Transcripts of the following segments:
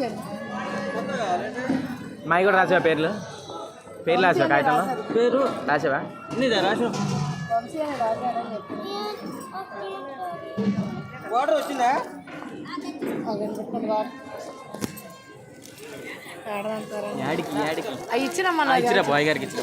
రాశారు కూడా రాసావా పేర్లు? పేర్లు రాసావా కాగితంలో? పేరు? రాసావా? నీదా రాసావు వచ్చిందా? యాడికి యాడికి? బాయ్ గారికి ఇచ్చిన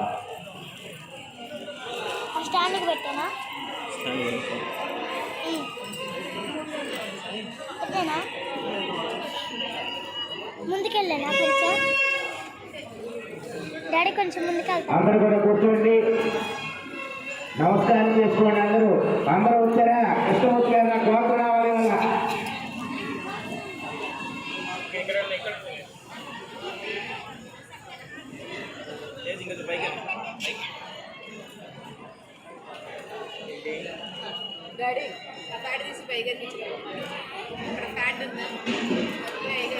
స్టాండ్కి పెట్టానా? పెట్టానా ముందుకెళ్ళానా కొంచెం? డాడీ కొంచెం ముందుకెళ్తా. కూడా కూర్చోండి. నమస్కారం చేసుకోండి అందరూ. అందరూ వచ్చారా? ఇష్టం వచ్చారా నాకు రావాలి వల్ల డాడీ ఫ్యాట్ తీసి పైగా ఇక్కడ ఫ్యాట్ ఉంది. పైగా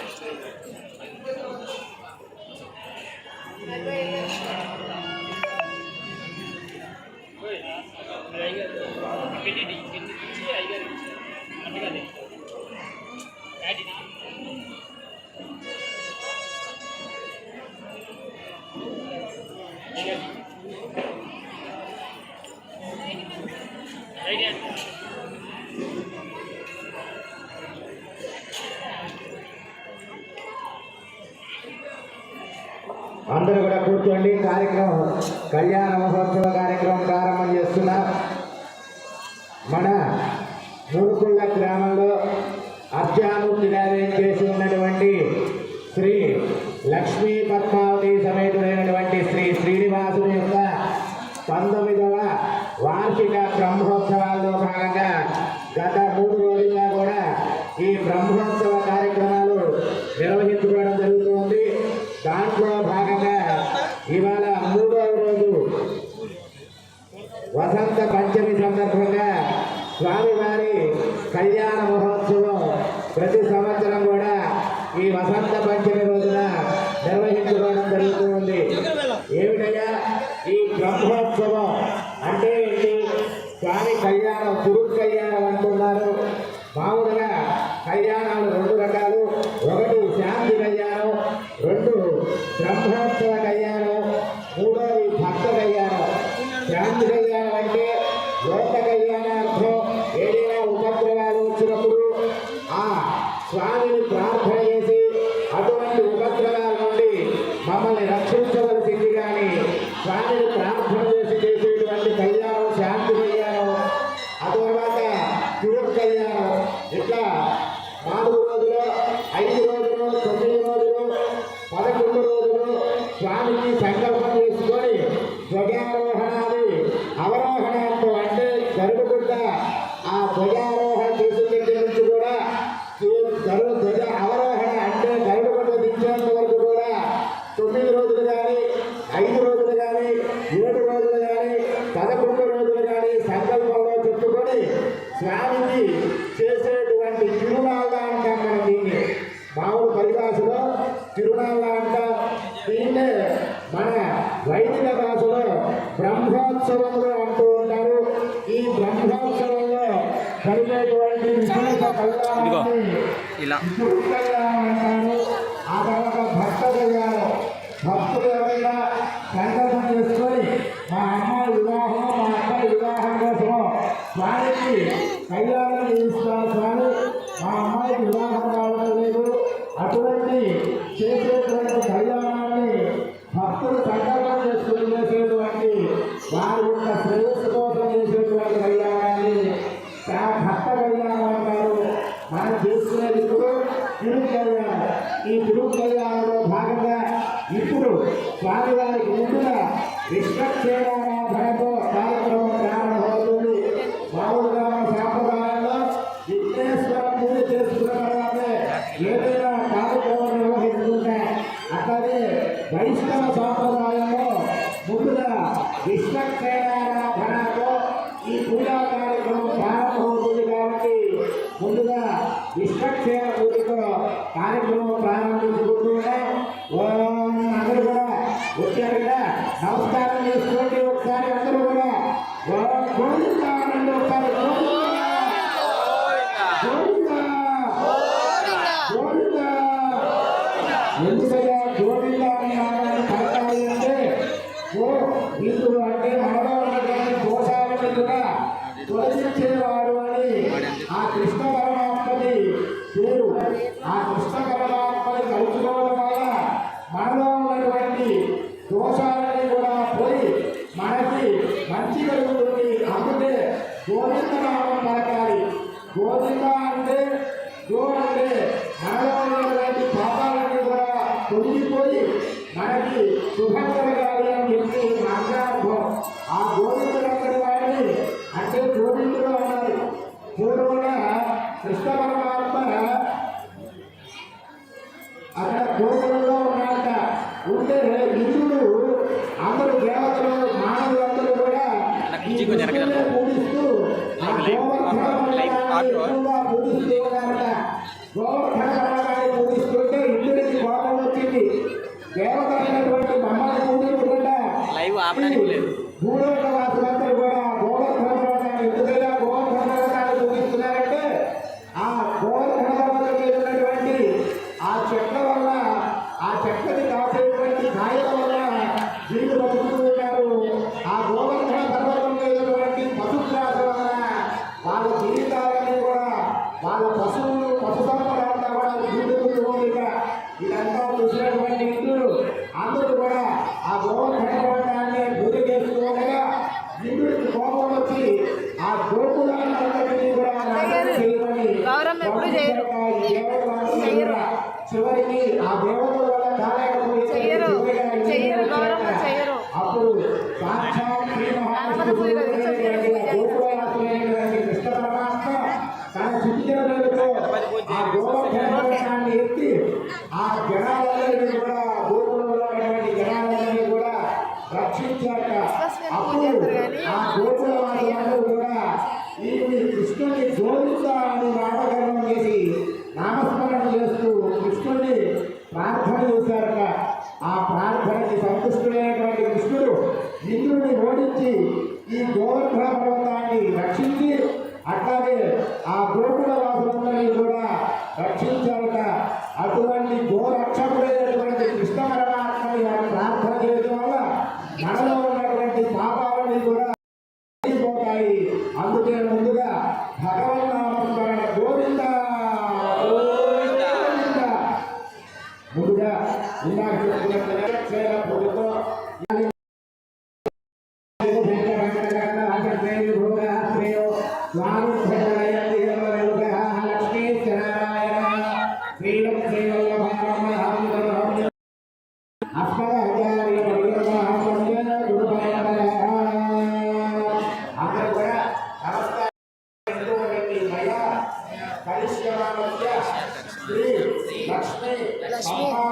కళ్యాణ మహోత్సవ కార్యక్రమం ప్రారంభం చేస్తున్న మన నూరుకుళ్ళ గ్రామంలో అర్జామూర్తి గారు చేసిన 还ข่แ దూరంలో ఉన్నారట. ఉంటే హిందువులు అందరూ దేవతలు మానవులు అందరూ కూడా పూజిస్తూ పూజిస్తూ అందరూ కూడా ఆ గోడ కట్టబడ్డ ఇంద్రుని ఓడించి ఈ గోవర్ధన పర్వతాన్ని రక్షించి అట్లాగే ఆ గోకుల వాసులందరినీ కూడా రక్షించాలట. అటువంటి గోరక్షకుడైనటువంటి కృష్ణ పరమాత్మని ప్రార్థన చేయడం వల్ల మనలో ఉన్నటువంటి పాపాలని కూడా అందుకే ముందుగా భగవంతు Kashmir.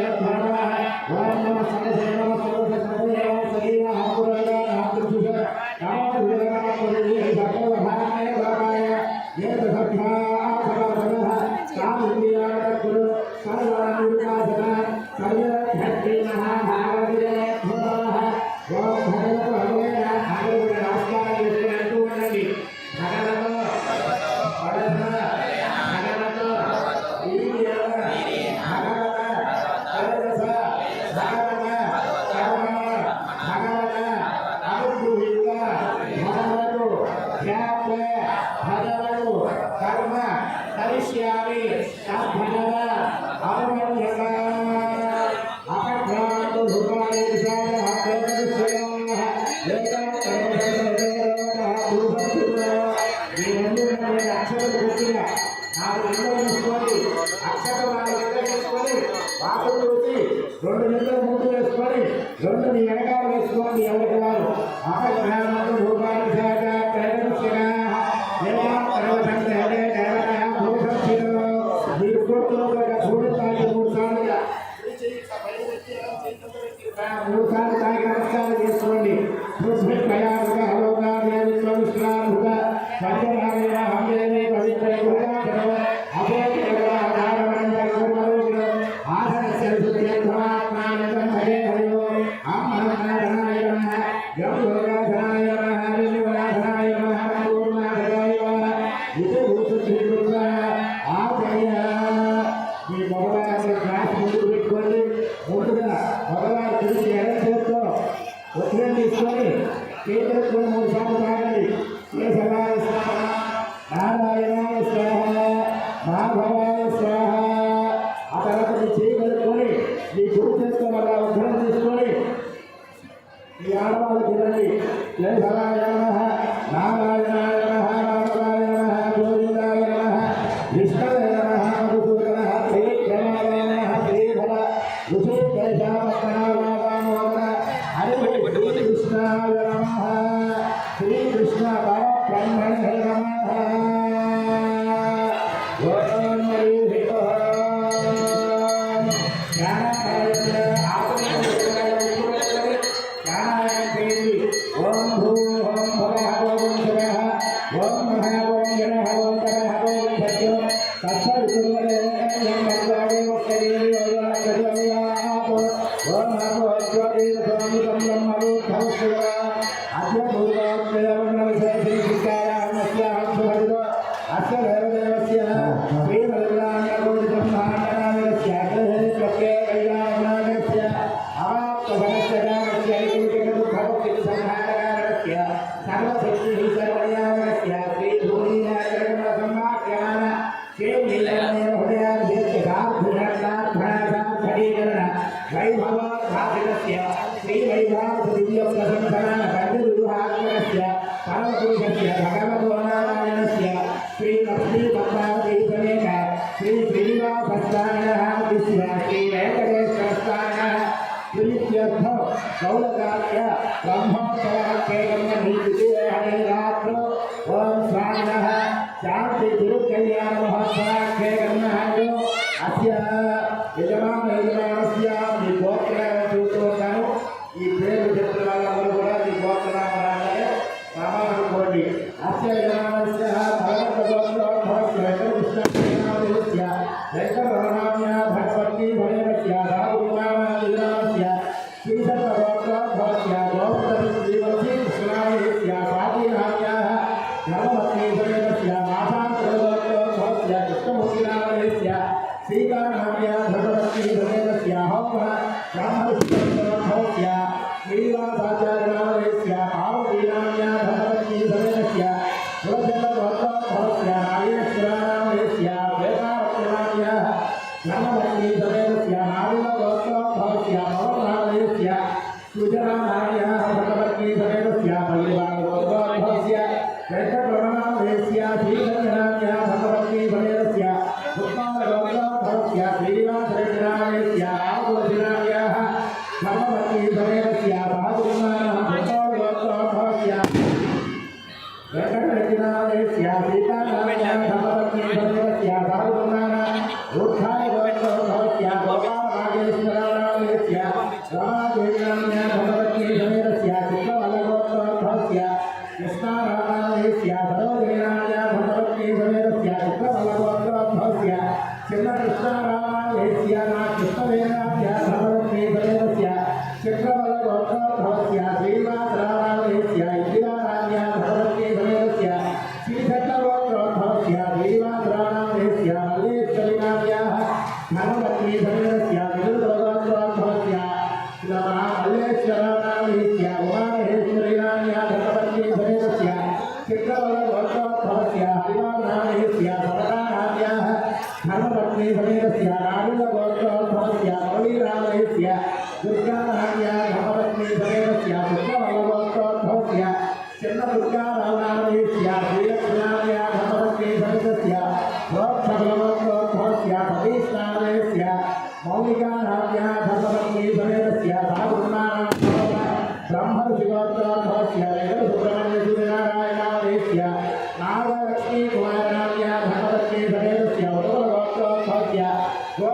Hello.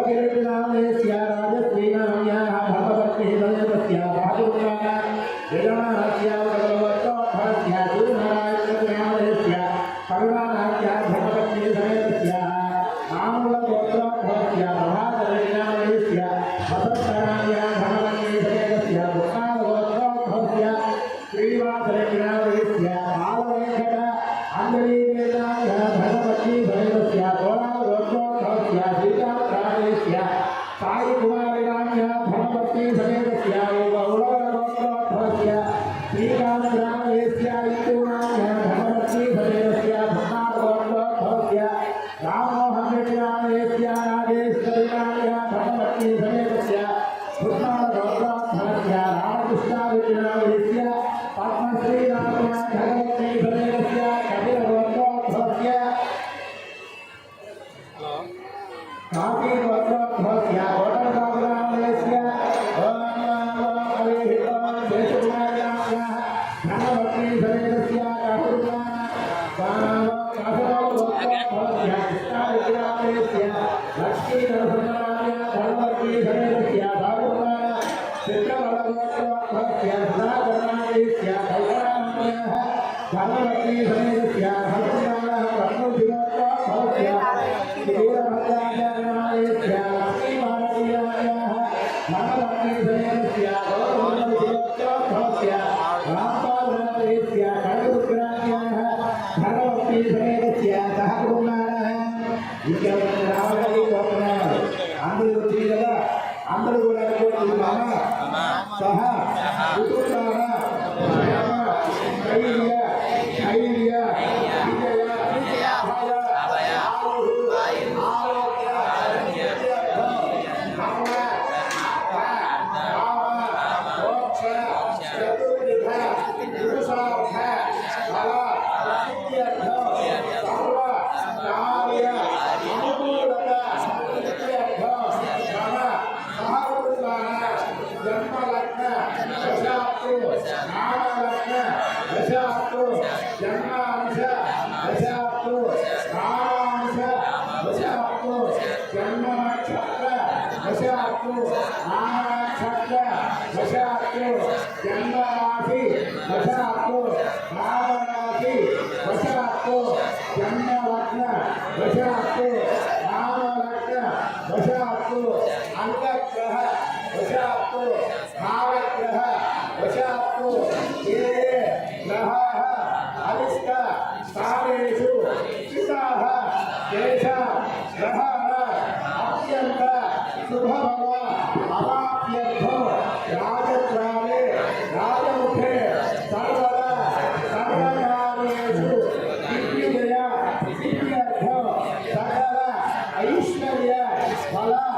பேரினாலே ভালা।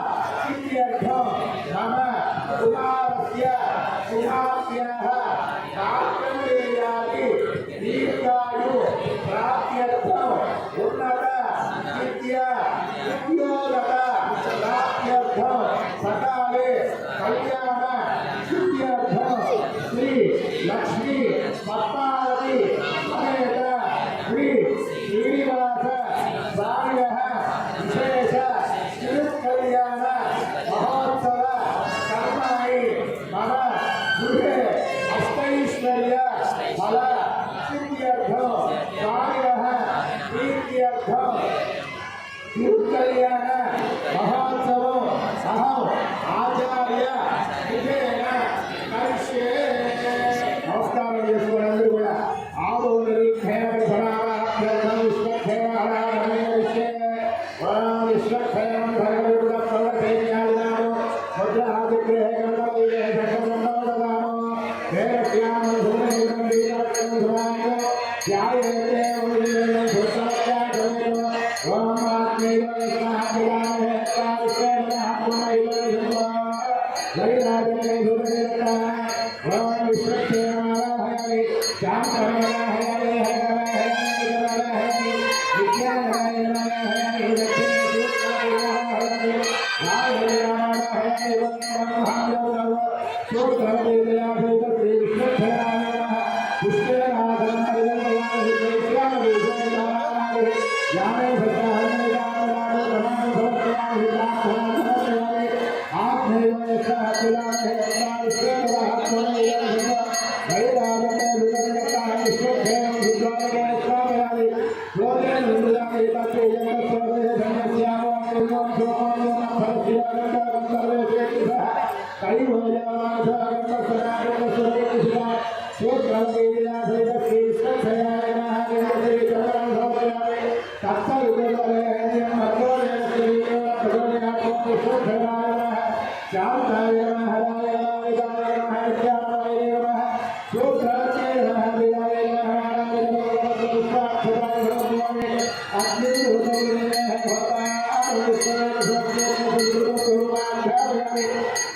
Amen.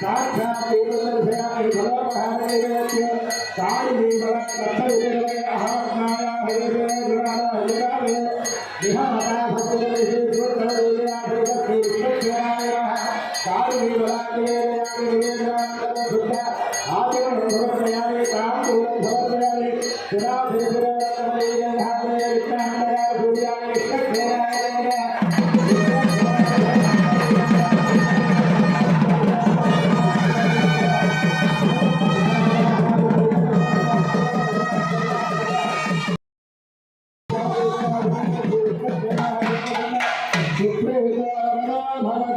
साक्षात् केवलविषयाणि फलोपहारैवेत्य कालिनीबल कत्थविजयः आहारणाया हरिजय गुणालय जगावे विहमता सत्वविषय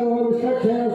hora está quieto.